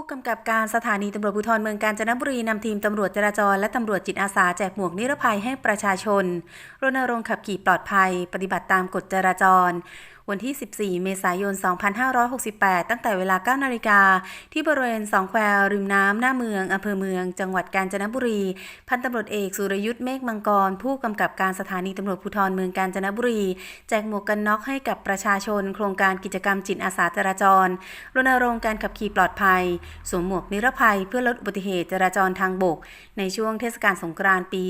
ู้กำกับการสถานีตำรวจภูธรเมืองกาญจนบุรีนำทีมตำรวจจราจรและตำรวจจิตอาสาแจกหมวกนิรภัยให้ประชาชน รณรงค์ขับขี่ปลอดภัย ปฏิบัติตามกฎจราจร วันที่ 14 เมษายน 2568 ตั้งแต่เวลา 9 นาฬิกา ที่บริเวณสองแควริมน้ำหน้าเมืองอำเภอเมือง จังหวัดกาญจนบุรี พันตำรวจเอกสุรยุทธ์เมฆมังกร ผู้กำกับการสถานีตำรวจภูธรเมืองกาญจนบุรี แจกหมวกกันน็อกให้กับประชาชน โครงการกิจกรรมจิตอาสาจราจร รณรงค์การขับขี่ปลอดภัย สวมหมวกนิรภัยเพื่อลดอุบัติเหตุจราจรทางบก ในช่วงเทศกาลสงกรานต์ปี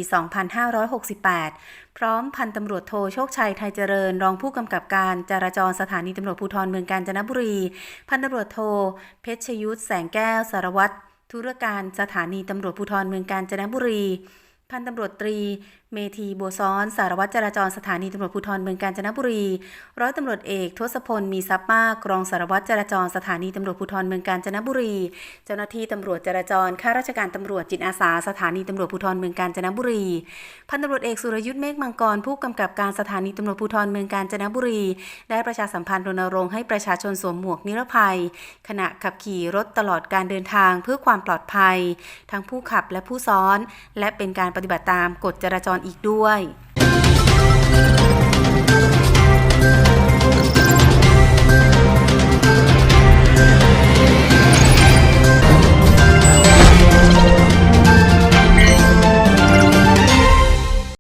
2568 พร้อมพันตำรวจโทโชคชัยไทยเจริญ รองผู้กำกับการจราจรสถานีตำรวจภูธรเมืองกาญจนบุรี พันตำรวจโทเพชรยุทธแสงแก้วสารวัตรธุรการสถานีตำรวจภูธรเมืองกาญจนบุรี พันตำรวจตรี เมธีบัวซ้อน สารวัตรจราจรสถานีตำรวจภูธรเมืองกาญจนบุรี ร้อยตำรวจเอกทศพลมีทรัพย์มากรองสารวัตรจราจรสถานีตำรวจภูธรเมืองกาญจนบุรี เจ้าหน้าที่ตำรวจจราจรข้าราชการตำรวจจิตอาสาสถานีตำรวจภูธรเมืองกาญจนบุรี พันตำรวจเอกสุรยุทธ์เมฆมังกรผู้กำกับการสถานีตำรวจภูธรเมืองกาญจนบุรี ได้ประชาสัมพันธ์รณรงค์ให้ประชาชนสวมหมวกนิรภัย ขณะขับขี่รถตลอดการเดินทางเพื่อความปลอดภัย ทั้งผู้ขับและผู้ซ้อน และเป็นการปฏิบัติตามกฎจราจรอีกด้วย